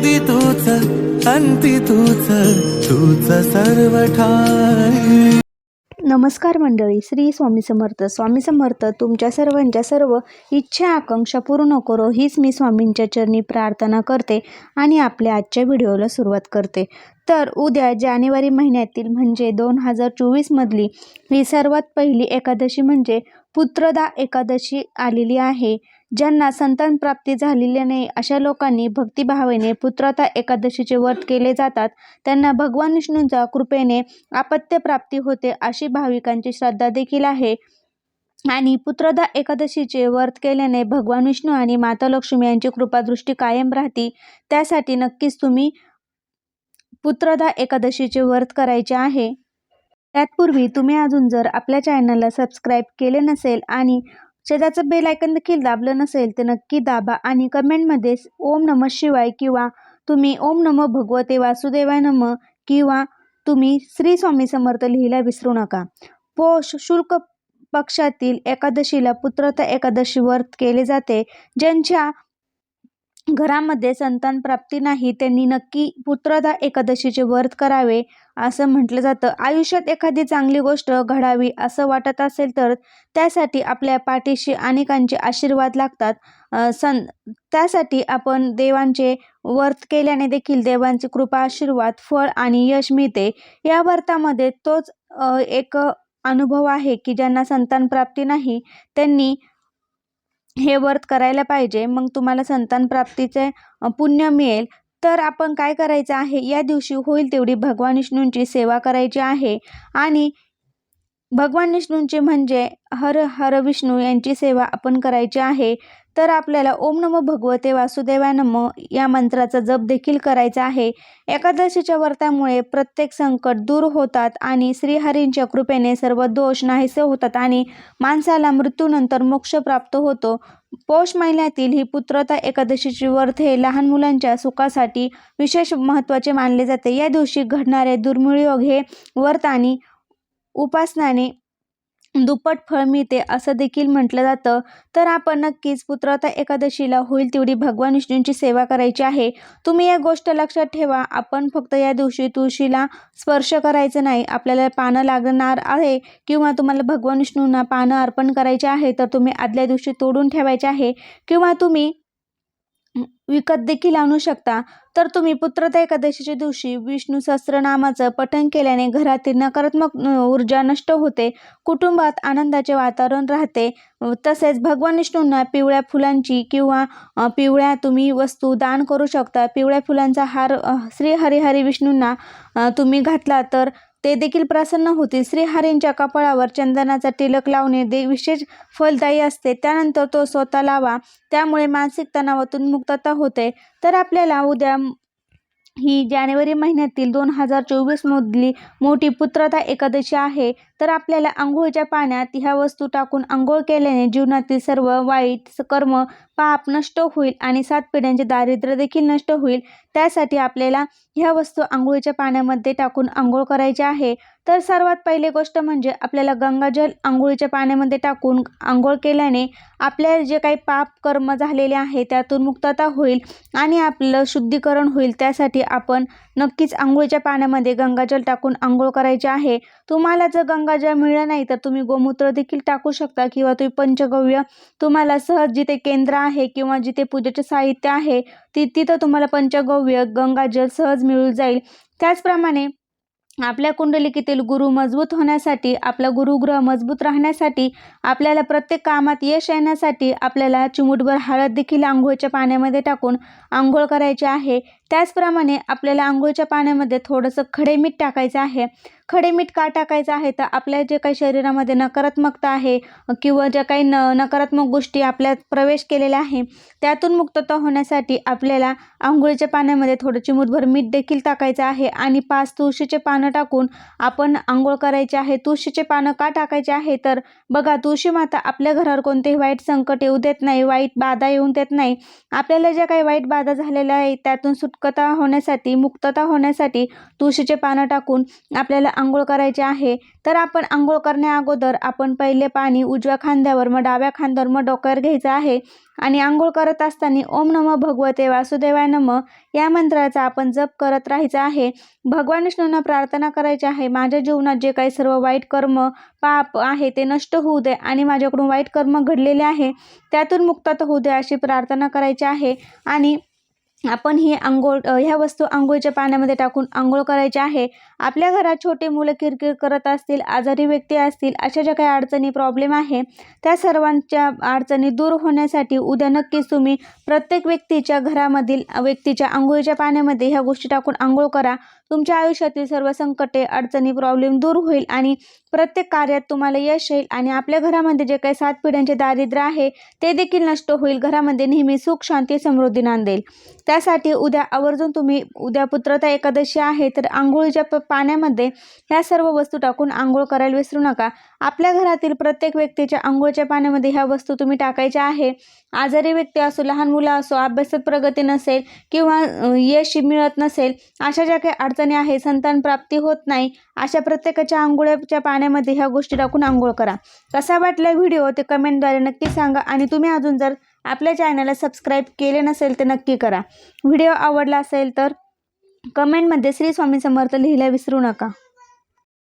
आधी तूच अंती तूच तूच सर्व ठाई नमस्कार मंडळी श्री स्वामी समर्थ. स्वामी समर्थ तुमच्या सर्वांच्या सर्व इच्छा आकांक्षा पूर्ण करो हीच मी स्वामींच्या चरणी प्रार्थना करते आणि आपल्या आजच्या व्हिडिओला सुरुवात करते. तर उद्या जानेवारी महिन्यातील म्हणजे दोन हजार चोवीसमधली ही सर्वात पहिली एकादशी म्हणजे पुत्रदा एकादशी आलेली आहे. ज्यांना संतान प्राप्ती झालेली नाही अशा लोकांनी भक्तिभावेने पुत्रदा एकादशीचे व्रत केले जातात. त्यांना भगवान विष्णूंच्या कृपेने आपत्य प्राप्ती होते अशी भाविकांची श्रद्धा देखील आहे. आणि पुत्रदा एकादशीचे व्रत केल्याने भगवान विष्णू आणि माता लक्ष्मी यांची कृपादृष्टी कायम राहते. त्यासाठी नक्कीच तुम्ही पुत्रदा एकादशीचे व्रत करायचे आहे. त्यातपूर्वी तुम्ही अजून जर आपल्या चॅनलला सबस्क्राईब केले नसेल आणि शेजारचं बेल आयकन देखील दाबलं नसेल तर नक्की दाबा आणि कमेंटमध्ये ओम नम शिवाय किंवा तुम्ही ओम नम भगवते वासुदेवाय नम किंवा तुम्ही श्री स्वामी समर्थ लिहिला विसरू नका. पोष शुल्क पक्षातील एकादशीला पुत्रता एकादशी व्रत केले जाते. ज्यांच्या घरामध्ये संतान प्राप्ती नाही त्यांनी नक्की पुत्रदा एकादशीचे व्रत करावे. असं म्हटलं जातं. आयुष्यात एखादी चांगली गोष्ट घडावी असं वाटत असेल तर त्यासाठी आपल्या पाठीशी अनेकांचे आशीर्वाद लागतात. सं सन त्यासाठी आपण देवांचे व्रत केल्याने देखील देवांची कृपा आशीर्वाद फळ आणि यश मिळते. या व्रतामध्ये तोच एक अनुभव आहे की ज्यांना संतान प्राप्ती नाही त्यांनी हे व्रत करायला पाहिजे. मग तुम्हाला संतान प्राप्तीचे पुण्य मिळेल. तर आपण काय करायचं आहे? या दिवशी होईल तेवढी भगवान विष्णूंची सेवा करायची आहे. आणि भगवान विष्णूंची म्हणजे हर हर विष्णू यांची सेवा आपण करायची आहे. तर आपल्याला ओम नमो भगवते वासुदेवा नम या मंत्राचा जप देखील करायचा आहे. एकादशीच्या व्रतामुळे प्रत्येक संकट दूर होतात आणि श्रीहरींच्या कृपेने सर्व दोष नाहीसे होतात आणि माणसाला मृत्यूनंतर मोक्ष प्राप्त होतो. पौष महिन्यातील ही पुत्रता एकादशीची व्रत हे लहान मुलांच्या सुखासाठी विशेष महत्त्वाचे मानले जाते. या दिवशी घडणारे दुर्मिळ योग हे व्रत आणि उपासनाने दुप्पट फळ मिळते असं देखील म्हटलं जातं. तर आपण नक्कीच पुत्रता एकादशीला होईल तेवढी भगवान विष्णूंची सेवा करायची आहे. तुम्ही या गोष्ट लक्षात ठेवा आपण फक्त या दिवशी तुळशीला स्पर्श करायचं नाही. आपल्याला पानं लागणार आहे किंवा तुम्हाला भगवान विष्णूंना पानं अर्पण करायचे आहे तर तुम्ही आदल्या दिवशी तोडून ठेवायचे आहे. किंवा तुम्ही विकत देखील आणू शकता. तर तुम्ही पुत्रता एकादशीच्या दिवशी विष्णू सहस्रनामाचं पठण केल्याने घरातील नकारात्मक ऊर्जा नष्ट होते. कुटुंबात आनंदाचे वातावरण राहते. तसेच भगवान विष्णूंना पिवळ्या फुलांची किंवा पिवळ्या तुम्ही वस्तू दान करू शकता. पिवळ्या फुलांचा हार श्री हरिहरी विष्णूंना तुम्ही घातला तर ते देखील प्रसन्न होतील. श्रीहरींच्या कपाळावर चंदनाचा टिलक लावणे दे विशेष फलदायी असते. त्यानंतर तो स्वतः लावा. त्यामुळे मानसिक तणावातून मुक्तता होते. तर आपल्याला उद्या ही जानेवारी महिन्यातील दोन हजार चोवीसमधली मोठी पुत्रता एकादशी आहे. तर आपल्याला आंघोळीच्या पाण्यात ह्या वस्तू टाकून आंघोळ केल्याने जीवनातील सर्व वाईट स- कर्म पाप नष्ट होईल आणि सात पिढ्यांचे दारिद्र्य देखील नष्ट होईल. त्यासाठी आपल्याला ह्या वस्तू आंघोळीच्या पाण्यामध्ये टाकून आंघोळ करायची आहे. तर सर्वात पहिली गोष्ट म्हणजे आपल्याला गंगाजल आंघोळीच्या पाण्यामध्ये टाकून आंघोळ केल्याने आपल्या जे काही पाप कर्म झालेले आहे त्यातून मुक्तता होईल आणि आपलं शुद्धीकरण होईल. त्यासाठी आपण नक्कीच आंघोळीच्या पाण्यामध्ये गंगाजल टाकून आंघोळ करायची आहे. तुम्हाला जर गंगा ज्या मिळलं नाही तर तुम्ही गोमूत्र देखील टाकू शकता किंवा तुम्ही पंचगव्य तुम्हाला सहज जिथे केंद्र आहे किंवा जिथे पूजेचे साहित्य आहे ती तिथं तुम्हाला पंचगव्य गंगाजल सहज मिळून जाईल. त्याचप्रमाणे आपल्या कुंडलिकेतील गुरु मजबूत होण्यासाठी आपला गुरुग्रह मजबूत राहण्यासाठी आपल्याला प्रत्येक कामात यश येण्यासाठी आपल्याला चिमूटभर हळद देखील आंघोळच्या पाण्यामध्ये टाकून आंघोळ करायची आहे. त्याचप्रमाणे आपल्याला आंघोळच्या पाण्यामध्ये थोडंसं खडे मीठ टाकायचं आहे. खडे मीठ का टाकायचं आहे? तर आपल्या जे काही शरीरामध्ये नकारात्मकता आहे किंवा ज्या काही न नकारात्मक गोष्टी आपल्यात प्रवेश केलेल्या आहे त्यातून मुक्तता होण्यासाठी आपल्याला आंघोळीच्या पाण्यामध्ये थोडं चिमूटभर मीठ देखील टाकायचं आहे आणि पाच तुळशीचे पानं टाकून आपण आंघोळ करायचे आहे. तुळशीचे पानं का टाकायचे आहे? तर बघा तुळशी माता आपल्या घरावर कोणतेही वाईट संकट येऊ देत नाही वाईट बाधा येऊन देत नाही. आपल्याला ज्या काही वाईट बाधा झालेल्या आहे त्यातून सुटकता होण्यासाठी मुक्तता होण्यासाठी तुळशीचे पानं टाकून आपल्याला आंघोळ करायचे आहे. तर आपण आंघोळ करण्या अगोदर आपण पहिले पाणी उजव्या खांद्यावर मग डाव्या खांद्यावर मग डोक्यावर घ्यायचं आहे. आणि आंघोळ करत असताना ओम नमः भगवते वासुदेवाय नम. या मंत्राचा आपण जप करत राहायचा आहे. भगवान विष्णूंना प्रार्थना करायची आहे. माझ्या जीवनात जे काही सर्व वाईट कर्म पाप आहे ते नष्ट होऊ दे आणि माझ्याकडून वाईट कर्म घडलेले आहे त्यातून मुक्तात होऊ दे अशी प्रार्थना करायची आहे. आणि आपण ही आंघोळ ह्या वस्तू आंघोळीच्या पाण्यामध्ये टाकून आंघोळ करायची आहे. आपल्या घरात छोटे मुलं किरकिर करत असतील आजारी व्यक्ती असतील अशा ज्या काही अडचणी प्रॉब्लेम आहे त्या सर्वांच्या अडचणी दूर होण्यासाठी उद्या नक्कीच तुम्ही प्रत्येक व्यक्तीच्या घरामधील व्यक्तीच्या आंघोळीच्या पाण्यामध्ये ह्या गोष्टी टाकून आंघोळ करा. तुमच्या आयुष्यातील सर्व संकटे अडचणी प्रॉब्लेम दूर होईल आणि प्रत्येक कार्यात तुम्हाला यश येईल आणि आपल्या घरामध्ये जे काही सात पिढ्यांचे दारिद्र्य आहे ते देखील नष्ट होईल. घरामध्ये नेहमी सुख शांती समृद्धी नांदेल. त्यासाठी उद्या आवर्जून तुम्ही उद्या पुत्रता एकादशी आहे तर आंघोळीच्या प पाण्यामध्ये ह्या सर्व वस्तू टाकून आंघोळ करायला विसरू नका. आपल्या घरातील प्रत्येक व्यक्तीच्या आंघोळच्या पाण्यामध्ये ह्या वस्तू तुम्ही टाकायच्या आहे. आजारी व्यक्ती असो लहान मुलं असो अभ्यासात प्रगती नसेल किंवा यश मिळत नसेल अशा ज्या काही अडचणी आहे संतान प्राप्ती होत नाही अशा प्रत्येकाच्या आंघोळ्याच्या पाण्यामध्ये ह्या गोष्टी टाकून आंघोळ करा. कसा वाटला व्हिडिओ ते कमेंटद्वारे नक्की सांगा आणि तुम्ही अजून जर आपल्या चॅनलला सबस्क्राईब केले नसेल तर नक्की करा. व्हिडिओ आवडला असेल तर कमेंटमध्ये श्री स्वामी समर्थ लिहिल्या विसरू नका.